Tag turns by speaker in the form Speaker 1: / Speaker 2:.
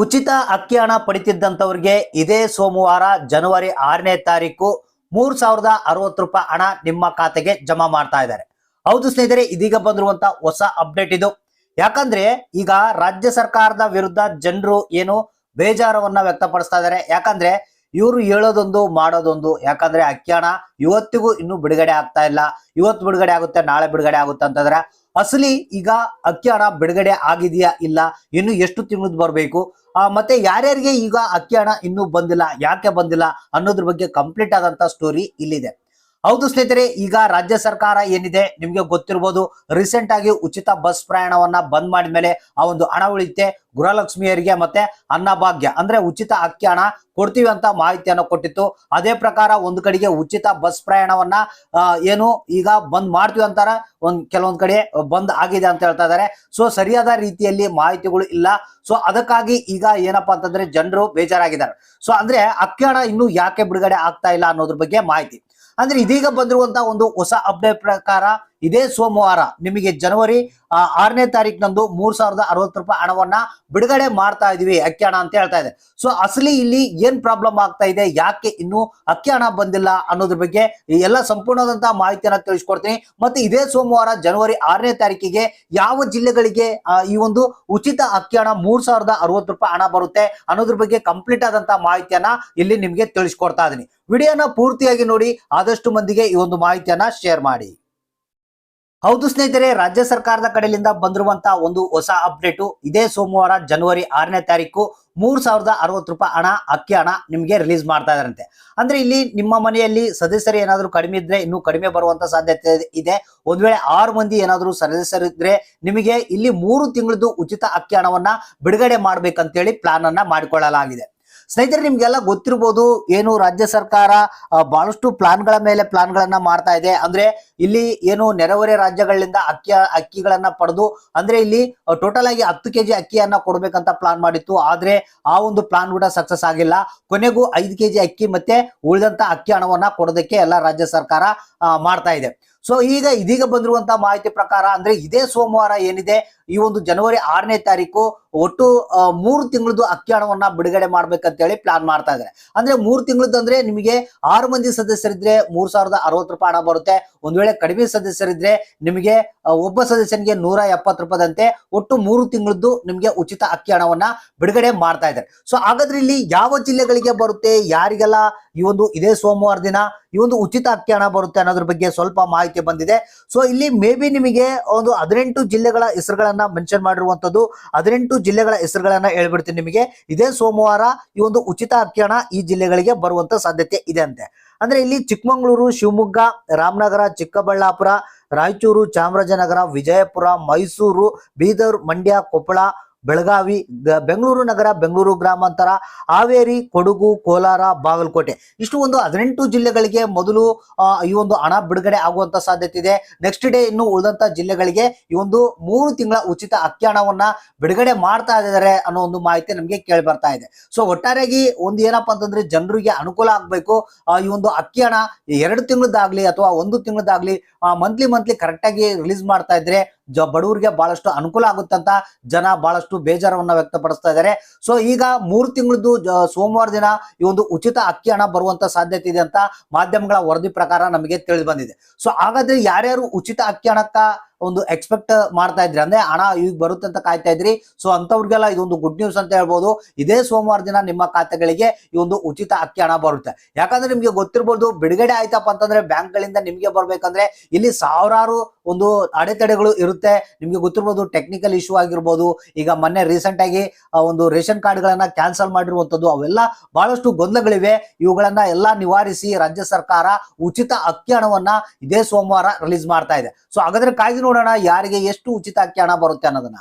Speaker 1: ಉಚಿತ ಅಕ್ಕಿ ಹಣ ಪಡಿತಿದ್ದಂಥವ್ರಿಗೆ ಇದೇ ಸೋಮವಾರ ಜನವರಿ ಆರನೇ ತಾರೀಕು ಮೂರ್ ಸಾವಿರದ ಅರವತ್ತು ರೂಪಾಯಿ ಹಣ ನಿಮ್ಮ ಖಾತೆಗೆ ಜಮಾ ಮಾಡ್ತಾ ಇದ್ದಾರೆ. ಹೌದು ಸ್ನೇಹಿತರೆ, ಇದೀಗ ಬಂದಿರುವಂತ ಹೊಸ ಅಪ್ಡೇಟ್ ಇದು. ಯಾಕಂದ್ರೆ ಈಗ ರಾಜ್ಯ ಸರ್ಕಾರದ ವಿರುದ್ಧ ಜನರು ಏನು ಬೇಜಾರವನ್ನ ವ್ಯಕ್ತಪಡಿಸ್ತಾ ಇದ್ದಾರೆ. ಯಾಕಂದ್ರೆ ಇವರು ಹೇಳೋದೊಂದು ಮಾಡೋದೊಂದು. ಯಾಕಂದ್ರೆ ಅಕ್ಕಿ ಇವತ್ತಿಗೂ ಇನ್ನೂ ಬಿಡುಗಡೆ ಆಗ್ತಾ ಇಲ್ಲ. ಇವತ್ತು ಬಿಡುಗಡೆ ಆಗುತ್ತೆ, ನಾಳೆ ಬಿಡುಗಡೆ ಆಗುತ್ತೆ ಅಂತಂದ್ರೆ ಅಸಲಿ ಈಗ ಅಕ್ಕಿ ಬಿಡುಗಡೆ ಆಗಿದೆಯಾ ಇಲ್ಲ? ಇನ್ನು ಎಷ್ಟು ತಿಂಗಳದ್ದು ಬರಬೇಕು? ಮತ್ತೆ ಯಾರ್ಯಾರಿಗೆ ಈಗ ಅಕ್ಕಿ ಹಣ ಇನ್ನೂ ಬಂದಿಲ್ಲ, ಯಾಕೆ ಬಂದಿಲ್ಲ ಅನ್ನೋದ್ರ ಬಗ್ಗೆ ಕಂಪ್ಲೀಟ್ ಆದಂತ ಸ್ಟೋರಿ ಇಲ್ಲಿದೆ. ಹೌದು ಸ್ನೇಹಿತರೆ, ಈಗ ರಾಜ್ಯ ಸರ್ಕಾರ ಏನಿದೆ ನಿಮ್ಗೆ ಗೊತ್ತಿರ್ಬೋದು ರೀಸೆಂಟ್ ಆಗಿ ಉಚಿತ ಬಸ್ ಪ್ರಯಾಣವನ್ನ ಬಂದ್ ಮಾಡಿದ್ಮೇಲೆ ಆ ಒಂದು ಹಣ ಉಳಿತೆ ಗೃಹಲಕ್ಷ್ಮಿಯರಿಗೆ ಮತ್ತೆ ಅನ್ನಭಾಗ್ಯ ಅಂದ್ರೆ ಉಚಿತ ಅಕ್ಕಿ ಹಣ ಕೊಡ್ತೀವಿ ಅಂತ ಮಾಹಿತಿಯನ್ನು ಕೊಟ್ಟಿತ್ತು. ಅದೇ ಪ್ರಕಾರ ಒಂದು ಕಡೆಗೆ ಉಚಿತ ಬಸ್ ಪ್ರಯಾಣವನ್ನ ಏನು ಈಗ ಬಂದ್ ಮಾಡ್ತೀವಿ ಅಂತಾರ, ಒಂದ್ ಕೆಲವೊಂದ್ ಕಡೆ ಬಂದ್ ಆಗಿದೆ ಅಂತ ಹೇಳ್ತಾ ಇದಾರೆ. ಸೊ ಸರಿಯಾದ ರೀತಿಯಲ್ಲಿ ಮಾಹಿತಿಗಳು ಇಲ್ಲ. ಸೊ ಅದಕ್ಕಾಗಿ ಈಗ ಏನಪ್ಪಾ ಅಂತಂದ್ರೆ ಜನರು ಬೇಜಾರಾಗಿದ್ದಾರೆ. ಸೊ ಅಂದ್ರೆ ಅಕ್ಕಿ ಹಣ ಇನ್ನು ಯಾಕೆ ಬಿಡುಗಡೆ ಆಗ್ತಾ ಇಲ್ಲ ಅನ್ನೋದ್ರ ಬಗ್ಗೆ ಮಾಹಿತಿ. ಅಂದ್ರೆ ಇದೀಗ ಬಂದಿರುವಂತಹ ಒಂದು ಹೊಸ ಅಪ್ಡೇಟ್ ಪ್ರಕಾರ ಇದೇ ಸೋಮವಾರ ನಿಮಗೆ ಜನವರಿ ಆರನೇ ತಾರೀಕಿನಂದು ಮೂರ್ ಸಾವಿರದ ಅರವತ್ತು ರೂಪಾಯಿ ಹಣವನ್ನ ಬಿಡುಗಡೆ ಮಾಡ್ತಾ ಇದೀವಿ ಅಕ್ಕಿ ಹಣ ಅಂತ ಹೇಳ್ತಾ ಇದೆ. ಸೊ ಅಸಲಿ ಇಲ್ಲಿ ಏನ್ ಪ್ರಾಬ್ಲಮ್ ಆಗ್ತಾ ಇದೆ, ಯಾಕೆ ಇನ್ನು ಅಕ್ಕಿ ಹಣ ಬಂದಿಲ್ಲ ಅನ್ನೋದ್ರ ಬಗ್ಗೆ ಎಲ್ಲ ಸಂಪೂರ್ಣವಾದಂತಹ ಮಾಹಿತಿಯನ್ನ ತಿಳಿಸ್ಕೊಡ್ತೀನಿ. ಮತ್ತೆ ಇದೇ ಸೋಮವಾರ ಜನವರಿ ಆರನೇ ತಾರೀಕಿಗೆ ಯಾವ ಜಿಲ್ಲೆಗಳಿಗೆ ಈ ಒಂದು ಉಚಿತ ಅಕ್ಕಿ ಹಣ ಮೂರ್ ಸಾವಿರದ ಅರವತ್ತು ರೂಪಾಯಿ ಹಣ ಬರುತ್ತೆ ಅನ್ನೋದ್ರ ಬಗ್ಗೆ ಕಂಪ್ಲೀಟ್ ಆದಂತಹ ಮಾಹಿತಿಯನ್ನ ಇಲ್ಲಿ ನಿಮ್ಗೆ ತಿಳಿಸ್ಕೊಡ್ತಾ ಇದೀನಿ. ವಿಡಿಯೋನ ಪೂರ್ತಿಯಾಗಿ ನೋಡಿ, ಆದಷ್ಟು ಮಂದಿಗೆ ಈ ಒಂದು ಮಾಹಿತಿಯನ್ನ ಶೇರ್ ಮಾಡಿ. ಹೌದು ಸ್ನೇಹಿತರೆ, ರಾಜ್ಯ ಸರ್ಕಾರದ ಕಡೆಯಿಂದ ಬಂದಿರುವಂತಹ ಒಂದು ಹೊಸ ಅಪ್ಡೇಟು ಇದೇ ಸೋಮವಾರ ಜನವರಿ ಆರನೇ ತಾರೀಕು ಮೂರ್ ಸಾವಿರದ ಅರವತ್ತು ರೂಪಾಯಿ ಹಣ, ಅಕ್ಕಿ ಹಣ ನಿಮ್ಗೆ ರಿಲೀಸ್ ಮಾಡ್ತಾ ಇದಾರಂತೆ ಅಂದ್ರೆ ಇಲ್ಲಿ ನಿಮ್ಮ ಮನೆಯಲ್ಲಿ ಸದಸ್ಯರು ಏನಾದ್ರು ಕಡಿಮೆ ಇದ್ರೆ ಇನ್ನೂ ಕಡಿಮೆ ಬರುವಂತ ಸಾಧ್ಯತೆ ಇದೆ. ಒಂದ್ ವೇಳೆ ಆರು ಮಂದಿ ಏನಾದ್ರು ಸದಸ್ಯರಿದ್ರೆ ನಿಮಗೆ ಇಲ್ಲಿ ಮೂರು ತಿಂಗಳದ್ದು ಉಚಿತ ಅಕ್ಕಿ ಹಣವನ್ನ ಬಿಡುಗಡೆ ಮಾಡ್ಬೇಕಂತೇಳಿ ಪ್ಲಾನ್ ಅನ್ನ ಮಾಡಿಕೊಳ್ಳಲಾಗಿದೆ. ಸ್ನೇಹಿತರೆ, ನಿಮ್ಗೆಲ್ಲ ಗೊತ್ತಿರ್ಬೋದು ಏನು ರಾಜ್ಯ ಸರ್ಕಾರ ಬಹಳಷ್ಟು ಪ್ಲಾನ್ಗಳ ಮೇಲೆ ಪ್ಲಾನ್ಗಳನ್ನ ಮಾಡ್ತಾ ಇದೆ. ಅಂದ್ರೆ ಇಲ್ಲಿ ಏನು ನೆರೆಹೊರೆ ರಾಜ್ಯಗಳಿಂದ ಅಕ್ಕಿ, ಅಕ್ಕಿಗಳನ್ನ ಪಡೆದು, ಅಂದ್ರೆ ಇಲ್ಲಿ ಟೋಟಲ್ ಆಗಿ ಹತ್ತು ಕೆಜಿ ಅಕ್ಕಿಯನ್ನ ಕೊಡ್ಬೇಕಂತ ಪ್ಲಾನ್ ಮಾಡಿತ್ತು. ಆದ್ರೆ ಆ ಒಂದು ಪ್ಲಾನ್ ಕೂಡ ಸಕ್ಸಸ್ ಆಗಿಲ್ಲ. ಕೊನೆಗೂ ಐದು ಕೆಜಿ ಅಕ್ಕಿ ಮತ್ತೆ ಉಳಿದಂತ ಅಕ್ಕಿ ಹಣವನ್ನ ಕೊಡೋದಕ್ಕೆ ಎಲ್ಲ ರಾಜ್ಯ ಸರ್ಕಾರ ಮಾಡ್ತಾ ಇದೆ. ಸೊ ಈಗ ಇದೀಗ ಬಂದಿರುವಂತಹ ಮಾಹಿತಿ ಪ್ರಕಾರ, ಅಂದ್ರೆ ಇದೇ ಸೋಮವಾರ ಏನಿದೆ ಈ ಒಂದು ಜನವರಿ ಆರನೇ ತಾರೀಕು ಒಟ್ಟು ಮೂರು ತಿಂಗಳದ್ದು ಅಕ್ಕಿ ಹಣವನ್ನ ಬಿಡುಗಡೆ ಮಾಡ್ಬೇಕಂತ ಹೇಳಿ ಪ್ಲಾನ್ ಮಾಡ್ತಾ ಇದ್ದಾರೆ ಅಂದ್ರೆ ಮೂರು ತಿಂಗಳದ್ದು ಅಂದ್ರೆ ನಿಮಗೆ ಆರು ಮಂದಿ ಸದಸ್ಯರಿದ್ರೆ ಮೂರ್ ಸಾವಿರದ ಅರವತ್ತು ರೂಪಾಯಿ ಹಣ ಬರುತ್ತೆ. ಒಂದ್ ವೇಳೆ ಕಡಿಮೆ ಸದಸ್ಯರಿದ್ರೆ ನಿಮಗೆ ಒಬ್ಬ ಸದಸ್ಯನಿಗೆ ನೂರ ಎಪ್ಪತ್ತು ರೂಪಾಯಿದಂತೆ ಒಟ್ಟು ಮೂರು ತಿಂಗಳದ್ದು ನಿಮಗೆ ಉಚಿತ ಅಕ್ಕಿ ಹಣವನ್ನ ಬಿಡುಗಡೆ ಮಾಡ್ತಾ ಇದ್ದಾರೆ ಸೊ ಹಾಗಾದ್ರೆ ಇಲ್ಲಿ ಯಾವ ಜಿಲ್ಲೆಗಳಿಗೆ ಬರುತ್ತೆ, ಯಾರಿಗೆಲ್ಲ ಈ ಒಂದು ಇದೇ ಸೋಮವಾರ ದಿನ ಈ ಒಂದು ಉಚಿತ ಅಕ್ಕಿ ಹಣ ಬರುತ್ತೆ ಅನ್ನೋದ್ರ ಬಗ್ಗೆ ಸ್ವಲ್ಪ ಮಾಹಿತಿ ಬಂದಿದೆ. ಸೊ ಇಲ್ಲಿ ಮೇ ಬಿ ನಿಮಗೆ ಒಂದು ಹದಿನೆಂಟು ಜಿಲ್ಲೆಗಳ ಹೆಸರುಗಳನ್ನ ಮೆನ್ಷನ್ ಮಾಡಿರುವಂತದ್ದು ಹದಿನೆಂಟು ಜಿಲ್ಲೆಗಳ ಹೆಸರುಗಳನ್ನ ಹೇಳ್ಬಿಡ್ತೀನಿ ನಿಮಗೆ. ಇದೇ ಸೋಮವಾರ ಈ ಒಂದು ಉಚಿತ ಅಕ್ಕಿ ಈ ಜಿಲ್ಲೆಗಳಿಗೆ ಬರುವಂತ ಸಾಧ್ಯತೆ ಇದೆ ಅಂತೆ. ಅಂದ್ರೆ ಇಲ್ಲಿ ಚಿಕ್ಕಮಗಳೂರು, ಶಿವಮೊಗ್ಗ, ರಾಮನಗರ, ಚಿಕ್ಕಬಳ್ಳಾಪುರ, ರಾಯಚೂರು, ಚಾಮರಾಜನಗರ, ವಿಜಯಪುರ, ಮೈಸೂರು, ಬೀದರ್, ಮಂಡ್ಯ, ಕೊಪ್ಪಳ ಬೆಳಗಾವಿ ಬೆಂಗಳೂರು ನಗರ, ಬೆಂಗಳೂರು ಗ್ರಾಮಾಂತರ ಹಾವೇರಿ, ಕೊಡಗು, ಕೋಲಾರ, ಬಾಗಲಕೋಟೆ. ಇಷ್ಟು ಒಂದು ಹದಿನೆಂಟು ಜಿಲ್ಲೆಗಳಿಗೆ ಮೊದಲು ಈ ಒಂದು ಹಣ ಬಿಡುಗಡೆ ಆಗುವಂತ ಸಾಧ್ಯತೆ ಇದೆ. ನೆಕ್ಸ್ಟ್ ಡೇ ಇನ್ನು ಉಳಿದಂತ ಜಿಲ್ಲೆಗಳಿಗೆ ಈ ಒಂದು ಮೂರು ತಿಂಗಳ ಉಚಿತ ಅಕ್ಕಿ ಹಣವನ್ನ ಬಿಡುಗಡೆ ಮಾಡ್ತಾ ಇದ್ದಾರೆ ಅನ್ನೋ ಒಂದು ಮಾಹಿತಿ ನಮಗೆ ಕೇಳಿ ಬರ್ತಾ ಇದೆ. ಸೊ ಒಟ್ಟಾರೆಯಾಗಿ ಒಂದು ಏನಪ್ಪಾ ಅಂತಂದ್ರೆ ಜನರಿಗೆ ಅನುಕೂಲ ಆಗ್ಬೇಕು. ಈ ಒಂದು ಅಕ್ಕಿ ಹಣ ಎರಡು ತಿಂಗಳದ್ದಾಗ್ಲಿ ಅಥವಾ ಒಂದು ತಿಂಗಳದಾಗ್ಲಿ ಮಂತ್ಲಿ ಮಂತ್ಲಿ ಕರೆಕ್ಟ್ ಆಗಿ ರಿಲೀಸ್ ಮಾಡ್ತಾ ಇದ್ರೆ ಜ ಬಡವರಿಗೆ ಬಹಳಷ್ಟು ಅನುಕೂಲ ಆಗುತ್ತಂತ ಜನ ಬಹಳಷ್ಟು ಬೇಜಾರವನ್ನ ವ್ಯಕ್ತಪಡಿಸ್ತಾ ಇದ್ದಾರೆ. ಸೊ ಈಗ ಮೂರು ತಿಂಗಳದ್ದು ಸೋಮವಾರ ದಿನ ಈ ಒಂದು ಉಚಿತ ಅಕ್ಕಿ ಹಣ ಬರುವಂತ ಸಾಧ್ಯತೆ ಇದೆ ಅಂತ ಮಾಧ್ಯಮಗಳ ವರದಿ ಪ್ರಕಾರ ನಮಗೆ ತಿಳಿದು ಬಂದಿದೆ. ಸೊ ಹಾಗಾದ್ರೆ ಯಾರ್ಯಾರು ಉಚಿತ ಅಕ್ಕಿ ಹಣಕ್ಕ ಒಂದು ಎಕ್ಸ್ಪೆಕ್ಟ್ ಮಾಡ್ತಾ ಇದ್ರಿ. ಅಂದ್ರೆ ಹಣ ಈಗ ಬರುತ್ತೆ ಅಂತ ಕಾಯ್ತಾ ಇದ್ರಿ. ಸೊ ಅಂತವ್ರಿಗೆಲ್ಲ ಇದೊಂದು ಗುಡ್ ನ್ಯೂಸ್ ಅಂತ ಹೇಳ್ಬೋದು. ಇದೇ ಸೋಮವಾರ ದಿನ ನಿಮ್ಮ ಖಾತೆಗಳಿಗೆ ಈ ಒಂದು ಉಚಿತ ಅಕ್ಕಿ ಹಣ ಬರುತ್ತೆ. ಯಾಕಂದ್ರೆ ನಿಮ್ಗೆ ಗೊತ್ತಿರ್ಬೋದು ಬಿಡುಗಡೆ ಆಯ್ತಪ್ಪ ಅಂತಂದ್ರೆ ಬ್ಯಾಂಕ್ ಗಳಿಂದ ನಿಮ್ಗೆ ಬರ್ಬೇಕಂದ್ರೆ ಇಲ್ಲಿ ಸಾವಿರಾರು ಒಂದು ಅಡೆತಡೆಗಳು ಇರುತ್ತೆ. ನಿಮ್ಗೆ ಗೊತ್ತಿರ್ಬೋದು ಟೆಕ್ನಿಕಲ್ ಇಶ್ಯೂ ಆಗಿರ್ಬೋದು. ಈಗ ಮೊನ್ನೆ ರೀಸೆಂಟ್ ಆಗಿ ಒಂದು ರೇಷನ್ ಕಾರ್ಡ್ ಗಳನ್ನ ಕ್ಯಾನ್ಸಲ್ ಮಾಡಿರುವಂತದ್ದು ಅವೆಲ್ಲ ಬಹಳಷ್ಟು ಗೊಂದಲಗಳಿವೆ. ಇವುಗಳನ್ನ ಎಲ್ಲಾ ನಿವಾರಿಸಿ ರಾಜ್ಯ ಸರ್ಕಾರ ಉಚಿತ ಅಕ್ಕಿ ಹಣವನ್ನ ಇದೇ ಸೋಮವಾರ ರಿಲೀಸ್ ಮಾಡ್ತಾ ಇದೆ. ಸೊ ಹಾಗಾದ್ರೆ ಕಾಯ್ದು ನೋಡೋಣ ಯಾರಿಗೆ ಎಷ್ಟು ಉಚಿತ ಅಕ್ಕಿ ಹಣ ಬರುತ್ತೆ ಅನ್ನೋದನ್ನ.